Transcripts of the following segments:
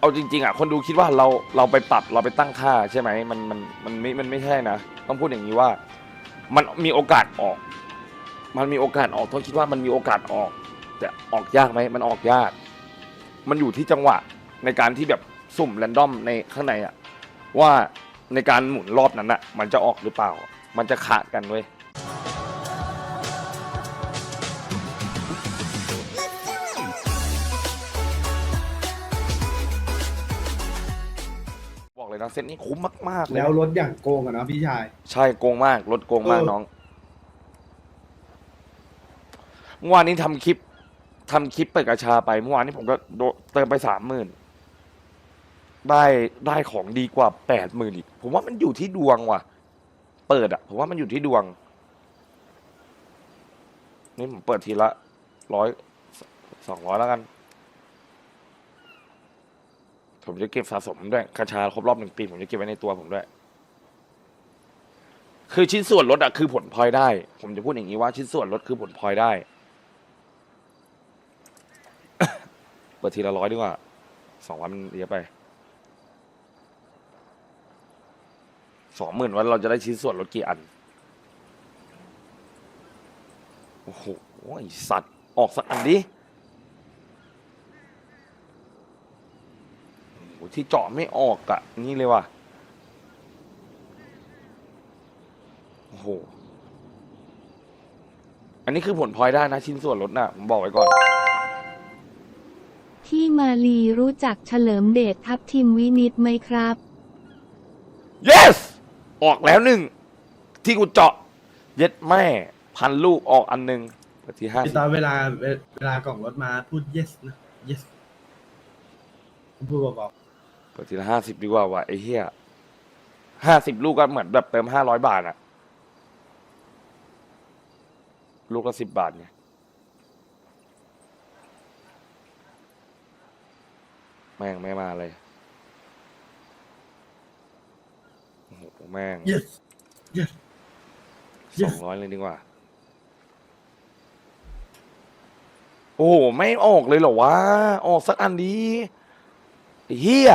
เอาจริง ๆอะคนดูคิดว่าเราเราไปปรับเราไปตั้งค่าใช่ไหมมันมันมันไม่มันไม่ใช่นะต้องพูดอย่างนี้ว่า มันมีโอกาสออก มันมีโอกาสออกต้องคิดว่ามันมีโอกาสออก แต่ออกยากไหมมันออกยาก มันอยู่ที่จังหวะในการที่แบบสุ่มแรนดอมในข้างในอะว่าในการหมุนรอบนั้นอะมันจะออกหรือเปล่า มันจะขาดกันเว้ย เลยนะเซตนี้คุ้มมากๆเลยแล้วนะรถอย่างโกงอะนะพี่ชาย ใช่โกงมากรถโกงมากเออ น้องเมื่อวานนี้ทำคลิปทำคลิปเปิดกระชาไปเมื่อวานนี้ผมก็โดเติมไปสามหมื่นได้ได้ของดีกว่าแปดหมื่นอีก ผมว่ามันอยู่ที่ดวงว่ะ เปิดอะผมว่ามันอยู่ที่ดวง นี่ผมเปิดทีละร้อยสองร้อยแล้วกัน ผมจะเก็บสะสมด้วยกระชาครบรอบหนึ่งปี ผมจะเก็บไว้ในตัวผมด้วย คือชิ้นส่วนลดอะคือผลพลอยได้ ผมจะพูดอย่างนี้ว่าชิ้นส่วนลดคือผลพลอยได้ เปิดทีละร้อยดีกว่าสองวันเยอะไปสองหมื่นวันเราจะได้ชิ้นส่วนลดกี่อัน โอ้โหไอสัตว์ ออกสักอันดิโอ้โห ที่เจาะไม่ออกอะนี่เลยว่ะโอ้โหอันนี้คือผลพลอยได้นะชิ้นส่วนลดนะผมบอกไว้ก่อน พี่มาลีรู้จักเฉลิมเดชทัพทิมวินิตไหมครับ yes ออกแล้วหนึ่ง ที่กูเจาะ เย็ดแม่ พันลูกออกอันหนึ่งเปิดที่ห้าพี่ตอนเวลาเวเวลากล่องรถมาพูด yes นะ yes ผมพูดเบาเปิ ดทีละห้าสิบดีกว่าว่ะไอ้เหี้ยห้าสิบลูกก็เหมือนแบบเติมห้าร้อยบาทอะลูกละสิบบาทไงแม่งไม่มาเลยโอ้โหแม่งๆ yes yes สองร้อยเลยดีกว่า โอ้โหไม่ออกเลยเหรอวะ ออกสักอันดีไอ้เฮีย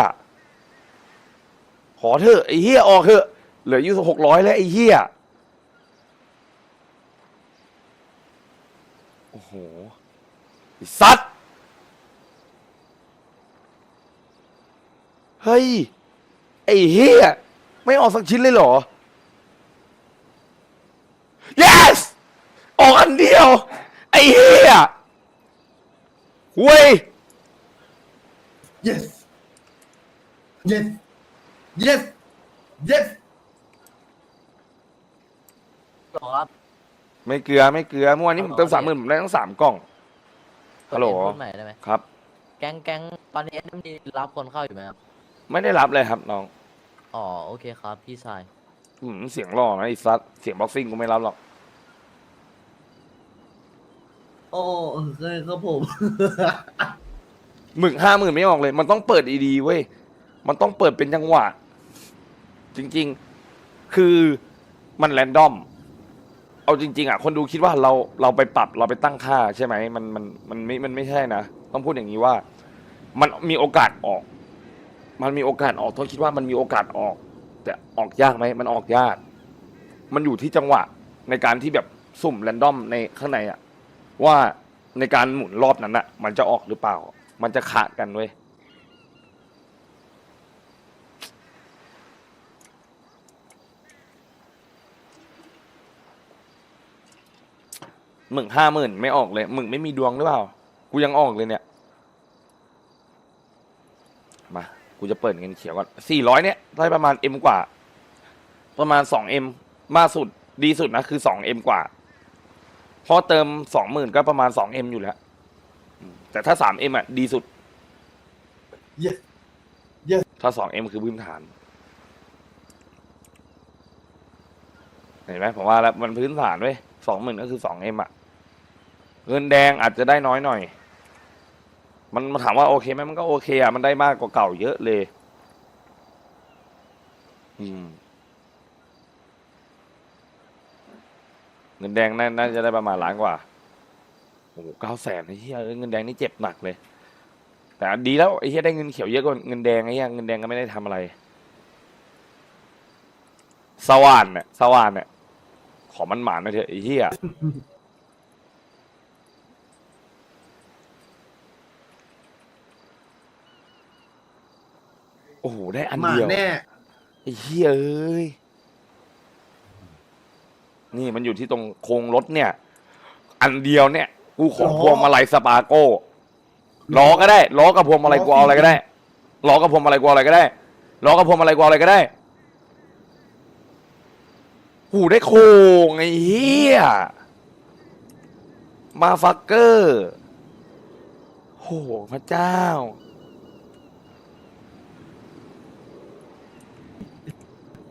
ขอเถอะไอ้เฮียออกเถอะเหลืออยู่หกร้อยแล้วไอ้เฮียโอ้โหไอ้สัตว์เฮ้ย ไอ้เฮียไม่ออกสักชิ้นเลยเหรอ yes ออกอันเดียว ไอ้เฮียเว้ย yes yes yes yes หรอครับไม่เกลือไม่เกลือเมื่อวานนี้ผมเติมฮัสามลหโหลมื่นผมได้ทั้งสามกล่องฮัลโหลพูดใหม่ได้ไหมครับ แก๊งแก๊งตอนนี้เอ็มดีรับคนเข้าอยู่ไหมครับ ไม่ได้รับเลยครับน้องอ๋อโอเคครับพี่ชายอืมเสียงหล่อนะไอ้ซัดเสียงบ็อกซิ่งกูไม่รับหรอกโอ้เออเคยครับผม หมึกห้าหมื่นไม่ออกเลย มันต้องเปิดดีๆเว้ยมันต้องเปิดเป็นจังหวะ จริง ๆ คือมันแรนดอม เอาจริง ๆ อะ คนดูคิดว่าเราเราไปปรับเราไปตั้งค่าใช่ไหมมันมันมันไม่มันไม่ใช่นะ ต้องพูดอย่างนี้ว่า มันมีโอกาสออก มันมีโอกาสออกต้องคิดว่ามันมีโอกาสออก แต่ออกยากไหมมันออกยาก มันอยู่ที่จังหวะในการที่แบบสุ่มแรนดอมในข้างในอะว่าในการหมุนรอบนั้นอะมันจะออกหรือเปล่า มันจะขาดกันเว้ย หมึงห้าหมื่นไม่ออกเลยหมึงไม่มีดวงหรือเปล่า กูยังออกเลยเนี่ย มา กูจะเปิดเงินเขียวก่อนสี่ร้อยเนี่ยได้ประมาณเอ็มกว่า ประมาณสองเอ็มมากสุดดีสุดนะคือสองเอ็มกว่า พอเติมสองหมื่นก็ประมาณสองเอ็มอยู่แล้วอืมแต่ถ้าสามเอ็มอะดีสุด yes yes ถ้าสองเอ็มคือพื้นฐาน เห็นไหมผมว่าแล้วมันพื้นฐานเว้ยสองหมื่นก็คือสองเอ็มอะ เงินแดงอาจจะได้น้อยหน่อย มันมาถามว่าโอเคไหมมันก็โอเคอะมันได้มากกว่าเก่าเยอะเลย อืมเงินแดงน่าน่าจะได้ประมาณล้านกว่าโอ้โหเก้าแสนไอ้เหี้ยเงินแดงนี่เจ็บหนักเลย แต่ดีแล้วไอ้เหี้ยได้เงินเขียวเยอะกว่าเงินแดงไอ้เหี้ยเงินแดงก็ไม่ได้ทำอะไร สว่านเนี่ยสว่านเนี่ยขอมันหมานหน่อยเถอะไอ้เหี้ย โอ้โห ได้อันมาเดียวแน่ ไอ้เหี้ยเอ้ย นี่มันอยู่ที่ตรงโครงรถเนี่ย อันเดียวเนี่ย กูขอพวงมาลัยสปาโก้ล้อก็ได้ล้อกับพวงมาลัยกูเอาอะไรก็ได้ล้อกับพวงมาลัยกูเอาอะไรก็ได้ล้อกับพวงมาลัยกูเอาอะไรก็ได้หูได้โครงไอ้เหี้ยมาฟักเกอร์โหพระเจ้า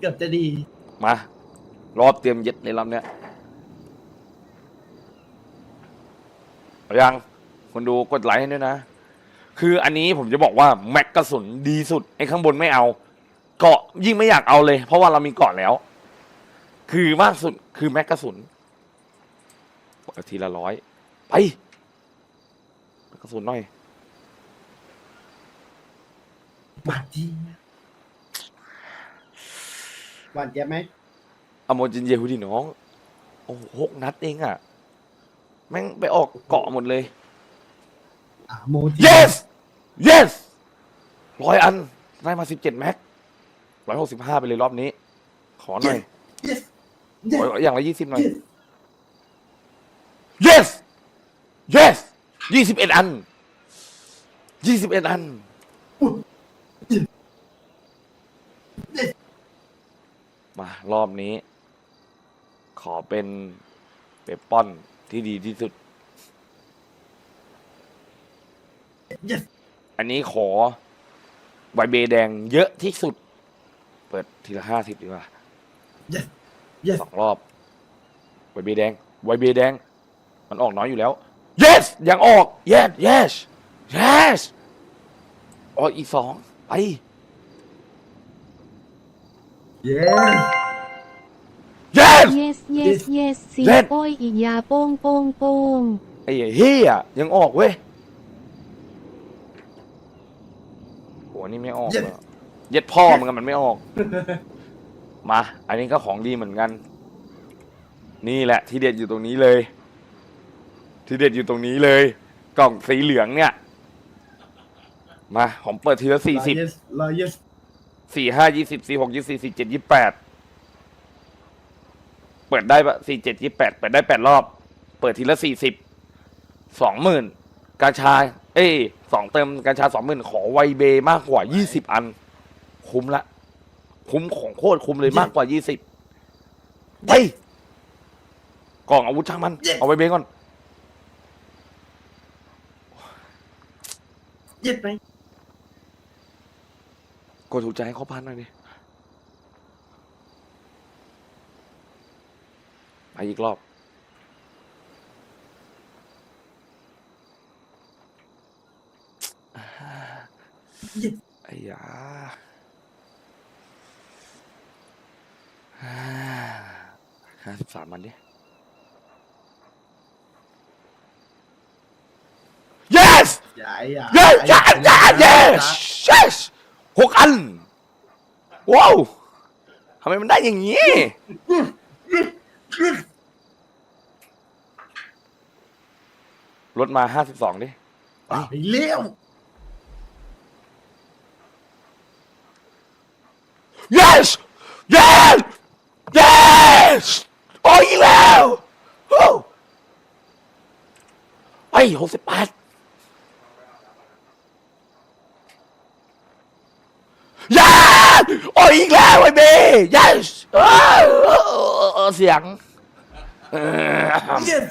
เกือบจะดี มา รอบเตรียมย็ดในลำเนี้ยเอายังคนดูกดไลค์ให้ด้วยนะ คืออันนี้ผมจะบอกว่า แม็กกระสุนดีสุดไอ้ข้างบนไม่เอา เกาะยิ่งไม่อยากเอาเลย เพราะว่าเรามีเกาะแล้ว คือมากสุดคือแม็กกระสุนเปิดทีละร้อยไปแม็กกระสุนหน่อย บาดดี หวานเจี๊ยบไหมอโมจินเยฮูดิน้อง โอ้โหหกนัดเองอะแม่งไปออกเกาะหมดเลย อะโมจิ yes yes ร้อยอัน ได้มาสิบเจ็ดแม็กร้อยหกสิบห้าไปเลยรอบนี้ ขอหน่อย yes ขอ yes อย่างละยี่สิบหน่อย yes yes yes ยี่สิบเอ็ดอันยี่สิบเอ็ดอัน มารอบนี้ ขอเป็นเปปปอนที่ดีที่สุด yes อันนี้ขอไวเบแดงเยอะที่สุด เปิดทีละห้าสิบดีกว่า yes yes สองรอบไวเบแดงไวเบแดง มันออกน้อยอยู่แล้ว yes ยังออก yes yes yes ออกอีกสองไป yes yes yes yes yes เสีย Yes โป้ยอีกยาโป้งโป้งโป้งไอ้เฮียยังออกเว้ยโหนี่ไม่ออก Yes เลยเย็ดพ่อมันกันมันไม่ออก มา อันนี้ก็ของดีเหมือนกัน นี่แหละ ที่เด็ดอยู่ตรงนี้เลย ที่เด็ดอยู่ตรงนี้เลย กล่องสีเหลืองเนี่ย มาผมเปิดทีละสี่สิบ yes รอ yes สี่ห้ายี่สิบสี่หกยี่สี่สี่เจ็ดยี่แปดเปิดได้ปะสี่เจ็ดยี่แปดเปิดได้แปดรอบ เปิดทีละสี่สิบสองหมื่นกาชา เอ้ยสองเติมกาชาสองหมื่นขอไวเบมากกว่ายี่สิบอัน คุ้มละ คุ้มของโคตรคุ้มเลยมากกว่ายี่สิบไปกล่องอาวุธช่างมัน Yes เอาไวเบก่อน yes ไหม กดถูกใจให้เขาพันหน่อยดิไปอีกรอบ yes ไอ้ยาห้าสิบสามมันดิ yes อย่าอย่า yes yes yes yes yes หกอัน ว้าวทำไมมันได้อย่างนี้ ลดมาห้าสิบสองดิ ไปเลี้ยว yes yes yes โอ้ยอีกแล้วโอ้ไอ้หกสิบแปด yes โอ้ยอีกแล้วไอ้เบ yes เออเสียงเออ yes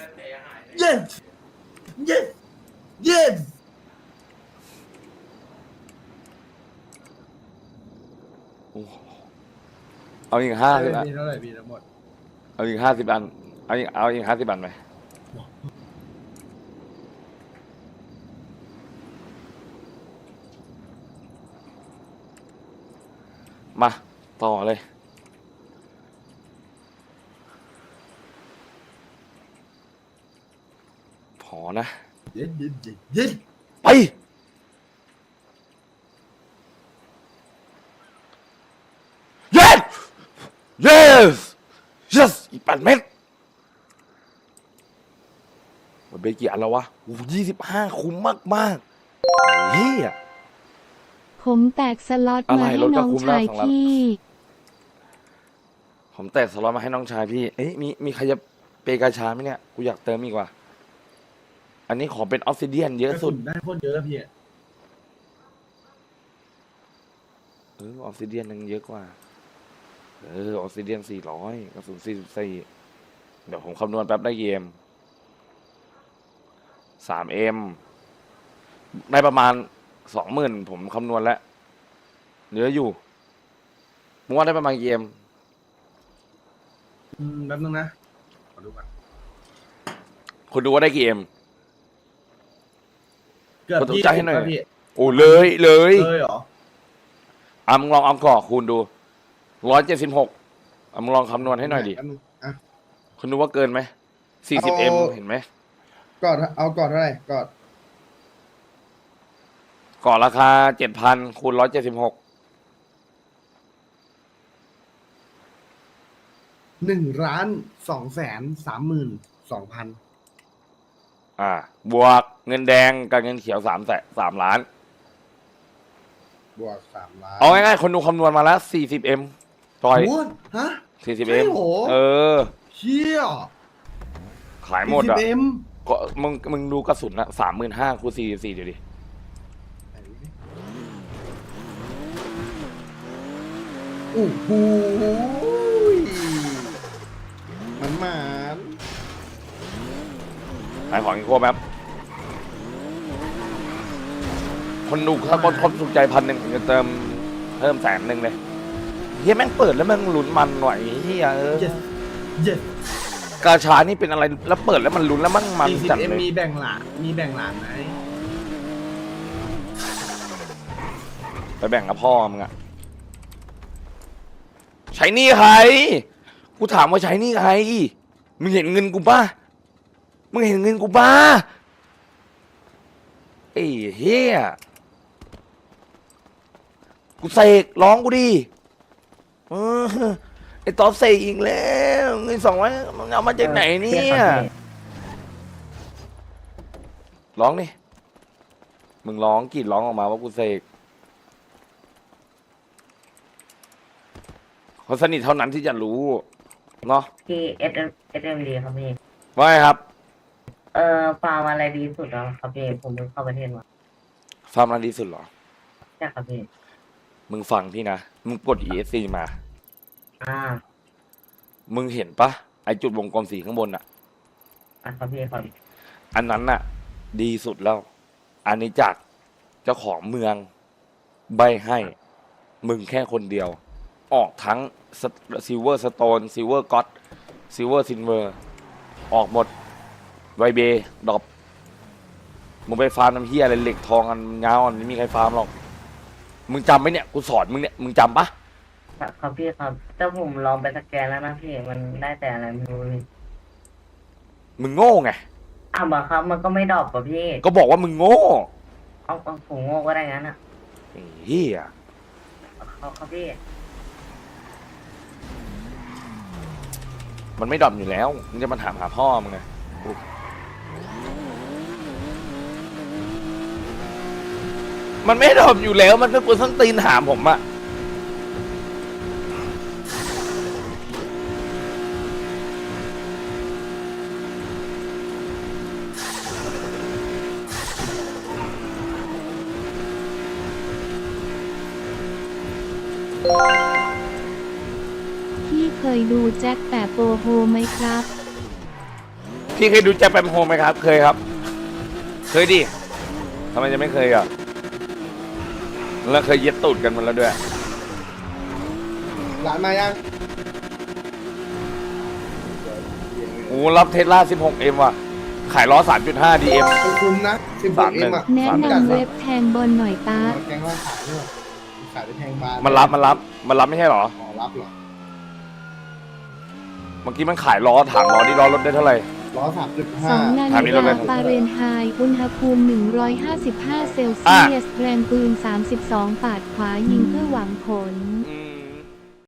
yes yes yes เอาอีกห้าสิบอัน มีเท่าไหร่มีทั้งหมด เอาอีกห้าสิบอัน เอาอีกเอาอีกห้าสิบอันไปม มา ต่อเลย พอนะย็นย็นย็นย็นไป yes yes yes อีกแปดเม็ดมันเป็นกี่อันแล้ววะยี่สิบห้าคุ้มมากมากเฮีย ผมแตกสล็อตอะไรมาให้รถก็น้องคุ้มแล้วชายสองล้าน พี่ ผมแตกสล็อตมาให้น้องชายพี่ เอ้ยมีมีใครจะเปย์กาชาไหมเนี่ย กูอยากเติมอีกว่ะ อันนี้ขอเป็นออฟซิเดียนเยอะสุด ได้โคตรเยอะแล้วพี่เออออฟซิเดียนยังเยอะกว่า เออออฟซิเดียนสี่ร้อยกระสุนสี่สี่เดี๋ยวผมคำนวณแป๊บได้กี่เอ็มสามเอ็มได้ประมาณ สองหมื่นผมคำนวณแล้วเหลืออยู่มึงว่าได้ประมาณกี่เอ็มอืมแป๊บนึงนะขอดูก่อนคุณดูว่าได้กี่เอ็ม เกือบกดถูกยี่ใจสิให้บหน่อยแล้วพี่โอ้เลยเลยเลยเหรออะมึงลองเอาก่อคูณดูร้อยเจ็ดสิบหกอะมึงลองคำนวณให้หน่อยดิแป๊บนึงอะ คุณดูว่าเกินไหมสี่สิบเอ็มเอา เห็นไหมกอดเอากอดเท่าไหร่กอด ก่อนราคาเจ็ดพันคูณร้อยเจ็ดสิบหกหนึ่งล้านสองแสนสามหมื่นสองพันอ่า บวกเงินแดงกับเงินเขียวสามแสนสามล้าน บวกสามล้านเอาง่ายๆคนดูคำนวณมาแล้วสี่สิบเอ็มปล่อยโอ้ฮะ สี่สิบใช่เอ็มโห เออ เชี่ยขายหมดอะเอ็มก็มึงมึงดูกระสุนอะสามหมื่นห้าคูณสี่สี่เดี๋ยวดิ โอ้โหมันหมานขายของอีกโคแป๊บคนดูถ้าคนคนถูกใจพันหนึ่งผมจะเติมเพิ่มแสนหนึ่งเลยเฮียแม่งเปิดแล้วแม่งลุ้นมันหน่อยเฮียเออเย็ดเย็ดกาชานี่เป็นอะไรแล้วเปิดแล้วมันลุ้นแล้วมันมันสี่สิบจัดเอ็มเลยมีแบ่งหลานมีแบ่งหลานไหมไปแบ่งกับพ่อมึงอะใช้หนี่ใคร กูถามว่าใช้หนี่ใคร มึงเห็นเงินกูป่ะ มึงเห็นเงินกูป่ะไอ้เฮียกูเสกร้องกูดิเออไอ้ตอบเสกอีกแล้วเงินสองร้อยมึงเอามาจากไหนเนี่ยร้องดิมึงร้องกรีดร้องออกมาว่ากูเสก คนสนิทเท่านั้นที่จะรู้เนาะที่เอสเอสเอ็มดีครับพี่ ว่าไงครับเอ่อฟาร์มอะไรดีสุดแล้วครับพี่ ผมเพิ่งเข้าประเทศมาฟาร์มอะไรดีสุดเหรอ ใช่ครับพี่ มึงฟังพี่นะ มึงกด ESC มา อ่ามึงเห็นปะไอจุดวงกลมสีข้างบนอะอะครับพี่ครับอันนั้นน่ะ ดีสุดแล้ว อันนี้จากเจ้าของเมือง ใบให้ มึงแค่คนเดียว ออกทั้งซิลเวอร์สโตนซิลเวอร์ก็อตซิลเวอร์ซินเวอร์ออกหมดไวเบดรอปมึงไปฟาร์มน้ำเฮียอะไรเหล็กทองอันเงาอันไม่มีใครฟาร์มหรอก มึงจำไหมเนี่ยกูสอนมึงเนี่ยมึงจำปะครับครับพี่ครับแต่ผมลองไปสแกนแล้วนะพี่มันได้แต่อะไรไม่รู้พี่มึงโง่ไงอ้าวเหรอครับมันก็ไม่ดรอปป่ะพี่ก็บอกว่ามึงโง่เอาเอาผมโง่ก็ได้งั้นอะไอ้เฮียเอาครับพี่ มันไม่ดรอปอยู่แล้วมึงจะมาถามหาพ่อมึงไงมันไม่ดรอปอยู่แล้ว มันเป็นคนส้นตีนถามผมอะพี่ เคยดูแจ็คแปะโปโฮไหมครับ พี่เคยดูแจ็คแปมโฮมไหมครับ เคยครับ เคยดิทำไมจะไม่เคยอะแล้วเคยเย็ดตูดกันมาแล้วด้วย หลานมายังโอ้รับเทสลา 16M ว่ะ ขายล้อ 3.5 DM เป็นคุณนะสิบหสากมหเอ็นึ่มง อะแนะนำเว็บแทงบอลหน่อยตา แกงว่าขายด้วยขายไปแทงบาร์มันรับ มันรับ มันรับไม่ใช่เหรอ อ๋อรับเหรอ เมื่อกี้มันขายล้อถามล้อที่ล้อรถได้เท่าไหร่ ร้อยสามสิบสห้าองนาถามนิฬิดเดียวเลกายฟาเรนไฮต์อุณหภูมิ 155 เซลเซียส แรงปืน 32 ปาดขวายิงเพื่อหวังผล อื